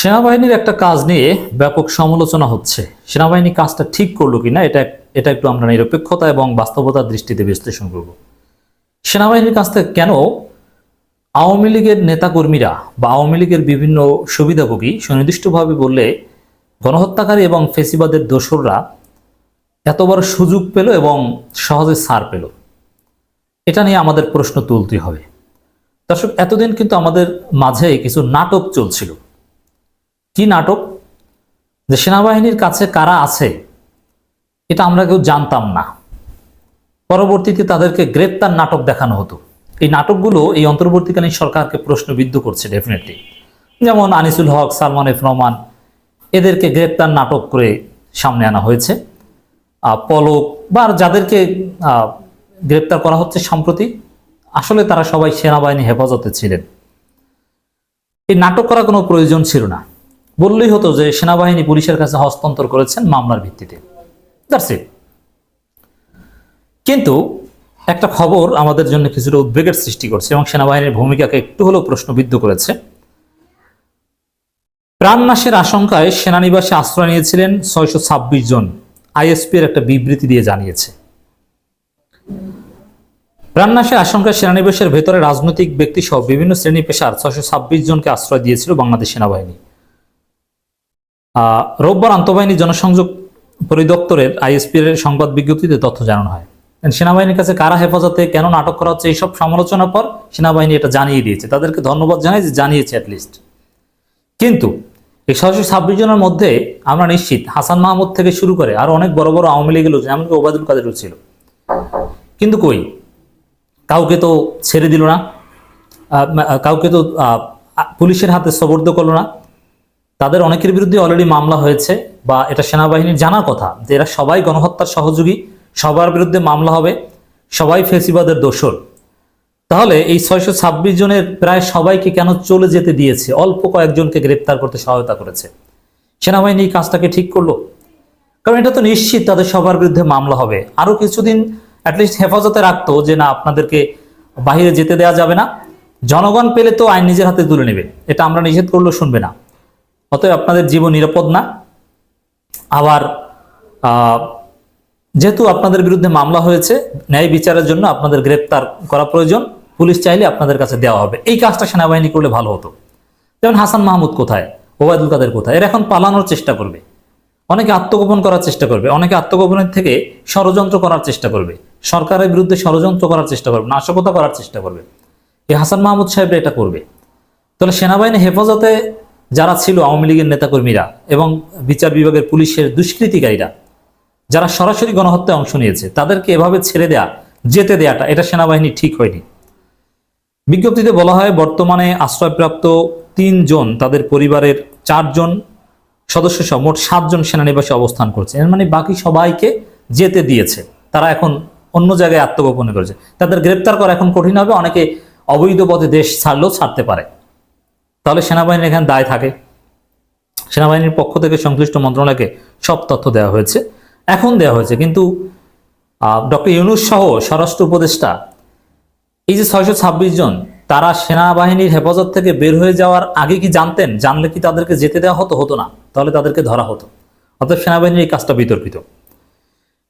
সেনাবাহিনীর একটা কাজ নিয়ে ব্যাপক সমালোচনা হচ্ছে। সেনাবাহিনী কাজটা ঠিক করল কিনা, এটা এটা একটু আমরা নিরপেক্ষতা এবং বাস্তবতার দৃষ্টিতে বিশ্লেষণ করব। সেনাবাহিনীর কাছ থেকে কেন আওয়ামী লীগের নেতাকর্মীরা বা আওয়ামী লীগের বিভিন্ন সুবিধাভোগী সুনির্দিষ্টভাবে বললে গণহত্যাকারী এবং ফেসিবাদের দোসররা এতবার সুযোগ পেল এবং সহজে ছাড় পেল? এটা নিয়ে আমাদের প্রশ্ন তুলতে হবে। দর্শক, এতদিন কিন্তু আমাদের মাঝে কিছু নাটক চলছিল। কি নাটক? যে সেনাবাহিনীর কাছে কারা আছে, এটা আমরা কেউ জানতাম না। পরবর্তীতে তাদেরকে গ্রেপ্তার নাটক দেখানো হতো। এই নাটকগুলো এই অন্তর্বর্তীকালীন সরকারকে প্রশ্নবিদ্ধ করছে ডেফিনেটলি যেমন আনিসুল হক, সালমান এফ রহমান, এদেরকে গ্রেপ্তার নাটক করে সামনে আনা হয়েছে। পলক বা যাদেরকে গ্রেপ্তার করা হচ্ছে সম্প্রতি, আসলে তারা সবাই সেনাবাহিনী হেফাজতে ছিলেন। এই নাটক করার কোনো প্রয়োজন ছিল না। বললেই হতো যে সেনাবাহিনী পুলিশের কাছে হস্তান্তর করেছেন মামলার ভিত্তিতে। কিন্তু একটা খবর আমাদের জন্য কিছুটা উদ্বেগের সৃষ্টি করছে এবং সেনাবাহিনীর ভূমিকাকে একটু হলেও প্রশ্নবিদ্ধ করেছে। প্রাণনাশের আশঙ্কায় সেনানিবাসে আশ্রয় নিয়েছিলেন ছয়শো ছাব্বিশ জন, আইএসপি এর একটা বিবৃতি দিয়ে জানিয়েছে। প্রাণনাশের আশঙ্কায় সেনানিবাসের ভেতরে রাজনৈতিক ব্যক্তি সহ বিভিন্ন শ্রেণি পেশার ছয়শো ছাব্বিশ জনকে আশ্রয় দিয়েছিল বাংলাদেশ সেনাবাহিনী। রোববার আন্তঃবাহিনী জনসংযোগ পরিদপ্তরের আইএসপির সংবাদ বিজ্ঞপ্তিতে তথ্য জানানো হয়। সেনাবাহিনীর কাছে কারা হেফাজতে, কেন নাটক করা হচ্ছে, এইসব সমালোচনার পর সেনাবাহিনী এটা জানিয়ে দিয়েছে। তাদেরকে ধন্যবাদ জানাই যে জানিয়েছে অ্যাটলিস্ট কিন্তু এই ছয়শো ছাব্বিশ জনের মধ্যে আমরা নিশ্চিত হাসান মাহমুদ থেকে শুরু করে আরও অনেক বড় বড় আওয়ামী লীগের লোক এমনকি ওবায়দুল কাদেরও ছিল। কিন্তু কই? কাউকে তো ছেড়ে দিল না। কাউকে তো পুলিশের হাতে সবর্দ করল না। তাদের অনেকের বিরুদ্ধে অলরেডি মামলা হয়েছে বা এটা সেনাবাহিনীর জানার কথা যে এরা সবাই গণহত্যার সহযোগী, সবার বিরুদ্ধে মামলা হবে, সবাই ফেসিবাদের দোষর। তাহলে এই ছয়শো ছাব্বিশ জনের প্রায় সবাইকে কেন চলে যেতে দিয়েছে? অল্প কয়েকজনকে গ্রেপ্তার করতে সহায়তা করেছে। সেনাবাহিনী এই কাজটাকে ঠিক করল। কারণ এটা তো নিশ্চিত তাদের সবার বিরুদ্ধে মামলা হবে। আরও কিছুদিন অ্যাটলিস্ট হেফাজতে রাখতো যে না, আপনাদেরকে বাইরে যেতে দেওয়া যাবে না। জনগণ পেলে তো আইন নিজের হাতে তুলে নেবে। এটা আমরা নিষেধ করলেও শুনবে না। অতএব আপনাদের জীবন নিরাপদ না। আবার যেহেতু আপনাদের বিরুদ্ধে মামলা হয়েছে, ন্যায় বিচারের জন্য আপনাদের গ্রেপ্তার করা প্রয়োজন, পুলিশ চাইলে আপনাদের কাছে দেওয়া হবে। এই কাজটা সেনাবাহিনী করলে ভালো হতো। যেমন হাসান মাহমুদ কোথায়? ওবায়দুল কাদের কোথায়? এরা এখন পালানোর চেষ্টা করবে। অনেকে আত্মগোপন করার চেষ্টা করবে। অনেকে আত্মগোপনের থেকে ষড়যন্ত্র করার চেষ্টা করবে। সরকারের বিরুদ্ধে ষড়যন্ত্র করার চেষ্টা করবে, নাশকতা করার চেষ্টা করবে। এই হাসান মাহমুদ সাহেব এটা করবে। তাহলে সেনাবাহিনী হেফাজতে যারা ছিল আওয়ামী লীগের নেতাকর্মীরা এবং বিচার বিভাগের পুলিশের দুষ্কৃতিকারীরা, যারা সরাসরি গণহত্যায় অংশ নিয়েছে, তাদেরকে এভাবে ছেড়ে দেয়া, যেতে দেয়াটা, এটা সেনাবাহিনী ঠিক হয়নি। বিজ্ঞপ্তিতে বলা হয়, বর্তমানে আশ্রয়প্রাপ্ত তিনজন তাদের পরিবারের চারজন সদস্য সহ মোট সাতজন সেনানিবাসে অবস্থান করছে। এর মানে বাকি সবাইকে যেতে দিয়েছে। তারা এখন অন্য জায়গায় আত্মগোপনে করেছে। তাদের গ্রেপ্তার করা এখন কঠিন হবে। অনেকে অবৈধ পথে দেশ ছাড়লেও ছাড়তে পারে। তাহলে সেনাবাহিনীর এখানে দায় থাকে। সেনাবাহিনীর পক্ষ থেকে সংশ্লিষ্ট মন্ত্রণালয়কে সব তথ্য দেওয়া হয়েছে। এখন দেওয়া হয়েছে, কিন্তু ডক্টর ইউনুস সহ স্বরাষ্ট্র উপদেষ্টা, এই যে ছয়শো ছাব্বিশ জন, তারা সেনাবাহিনীর হেফাজত থেকে বের হয়ে যাওয়ার আগে কি জানতেন? জানলে কি তাদেরকে যেতে দেওয়া হতো? হতো না। তাহলে তাদেরকে ধরা হতো। অর্থাৎ সেনাবাহিনীর এই কাজটা বিতর্কিত।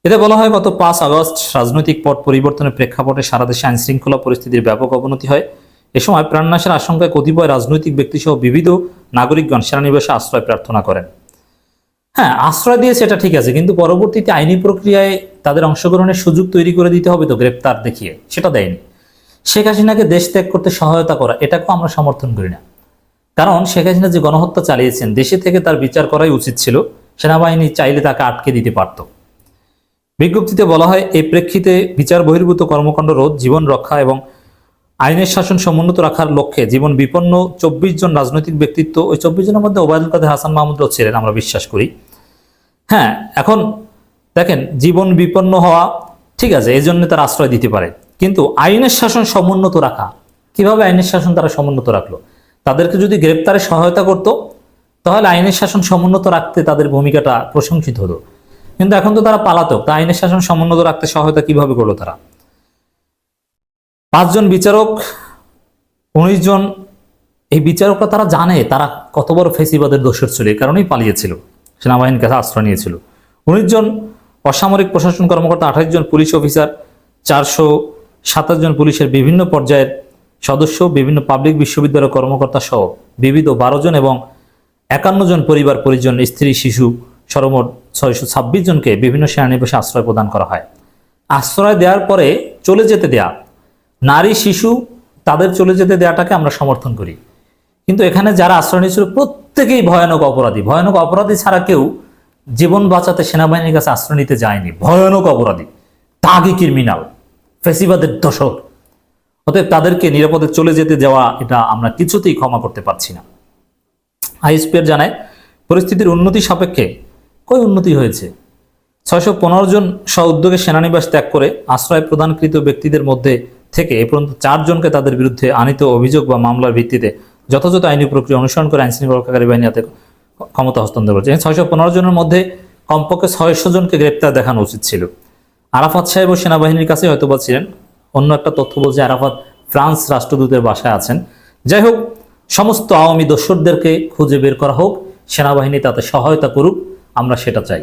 এতে বলা হয়, গত পাঁচ আগস্ট রাজনৈতিক পট পরিবর্তনের প্রেক্ষাপটে সারা দেশে আইন শৃঙ্খলা পরিস্থিতির ব্যাপক অবনতি হয়। এ সময় প্রাণনাশের আশঙ্কায় কতিপয় রাজনৈতিক ব্যক্তিসহ বিবিধ নাগরিকগণ সেনানিবাসে আশ্রয় প্রার্থনা করেন। হ্যাঁ আশ্রয় দিয়েছে এটা ঠিক আছে, কিন্তু পরবর্তীতে আইনি প্রক্রিয়ায় তাদের অংশগ্রহণের সুযোগ তৈরি করে দিতে হবে তো, গ্রেপ্তার দেখিয়ে। সেটা দেয়নি। শেখ হাসিনাকে দেশ ত্যাগ করতে সহায়তা করা, এটাকেও আমরা সমর্থন করি না। কারণ শেখ হাসিনা যে গণহত্যা চালিয়েছেন, দেশে থেকে তার বিচার করাই উচিত ছিল, সেনাবাহিনী চাইলে তাকে আটকে দিতে পারত। বিজ্ঞপ্তিতে বলা হয় এই প্রেক্ষিতে বিচার বহির্ভূত কর্মকাণ্ড রোধ, জীবন রক্ষা এবং আইনের শাসন সমুন্নত রাখার লক্ষ্যে জীবন বিপন্ন চব্বিশ জন রাজনৈতিক ব্যক্তিত্ব ওই চব্বিশ জনের মধ্যে ওবায়দুল কাদের হাসান মাহমুদও ছিলেন, আমরা বিশ্বাস করি। হ্যাঁ এখন দেখেন, জীবন বিপন্ন হওয়া ঠিক আছে এই জন্য তারা আশ্রয় দিতে পারে। কিন্তু আইনের শাসন সমুন্নত রাখা, কীভাবে আইনের শাসন তারা সমুন্নত রাখল? তাদেরকে যদি গ্রেপ্তারে সহায়তা করত, তাহলে আইনের শাসন সমুন্নত রাখতে তাদের ভূমিকাটা প্রশংসিত হতো। কিন্তু এখন তো তারা পালাতক, তা আইনের শাসন সমুন্নত রাখতে সহায়তা কীভাবে করল তারা? পাঁচজন বিচারক, উনিশ জন, এই বিচারকরা তারা জানে তারা কত বড় ফেসিবাদের দোষর ছিল এই কারণেই পালিয়েছিল সেনাবাহিনীর কাছে আশ্রয় নিয়েছিল। উনিশ জন অসামরিক প্রশাসন কর্মকর্তা, আঠাশ জন পুলিশ অফিসার, চারশো সাতাশ জন পুলিশের বিভিন্ন পর্যায়ের সদস্য, বিভিন্ন পাবলিক বিশ্ববিদ্যালয়ের কর্মকর্তা সহ বিবিধ বারো জন এবং একান্ন জন পরিবার পরিজন, স্ত্রী, শিশু, সর্বমোট ছয়শো ছাব্বিশ জনকে বিভিন্ন সেনানিবাসে আশ্রয় প্রদান করা হয়। আশ্রয় দেওয়ার পরে চলে যেতে দেয়া নারী, শিশু তাদের চলে যেতে দেওয়াটাকে আমরা সমর্থন করি। কিন্তু এখানে যারা আশ্রয় নিয়েছিল, প্রত্যেকেই ভয়ানক অপরাধী। ভয়ানক অপরাধী ছাড়া কেউ জীবন বাঁচাতে সেনাবাহিনীর কাছে আশ্রয় নিতে যায়নি। ভয়ানক অপরাধী। তাগি ক্রিমিনাল ফেসিবাদের দশক অতএব তাদেরকে নিরাপদে চলে যেতে যাওয়া এটা আমরা কিছুতেই ক্ষমা করতে পারছি না। আইএসপিআর জানায়, পরিস্থিতির উন্নতি সাপেক্ষে কই উন্নতি হয়েছে? ছয়শো পনেরো জন স্ব উদ্যোগে সেনানিবাস ত্যাগ করে আশ্রয় প্রদানকৃত ব্যক্তিদের মধ্যে থেকে এ পর্যন্ত চারজনকে তাদের বিরুদ্ধে আনিত অভিযোগ বা মামলার ভিত্তিতে যথাযথ আইনি প্রক্রিয়া অনুসরণ করে আইন শৃঙ্খলা রক্ষাকারী বাহিনী হাতে ক্ষমতা হস্তান্তর করেছে। ছয়শো পনেরো জনের মধ্যে কমপক্ষে ছয়শো জনকে গ্রেপ্তার দেখানো উচিত ছিল। আরাফাত সাহেব ও সেনাবাহিনীর কাছে হয়তো বা ছিলেন। অন্য একটা তথ্য বলছে আরাফাত ফ্রান্স রাষ্ট্রদূতের বাসায় আছেন। যাই হোক, সমস্ত আওয়ামী দস্যুরদেরকে খুঁজে বের করা হোক, সেনাবাহিনী তাতে সহায়তা করুক, আমরা সেটা চাই।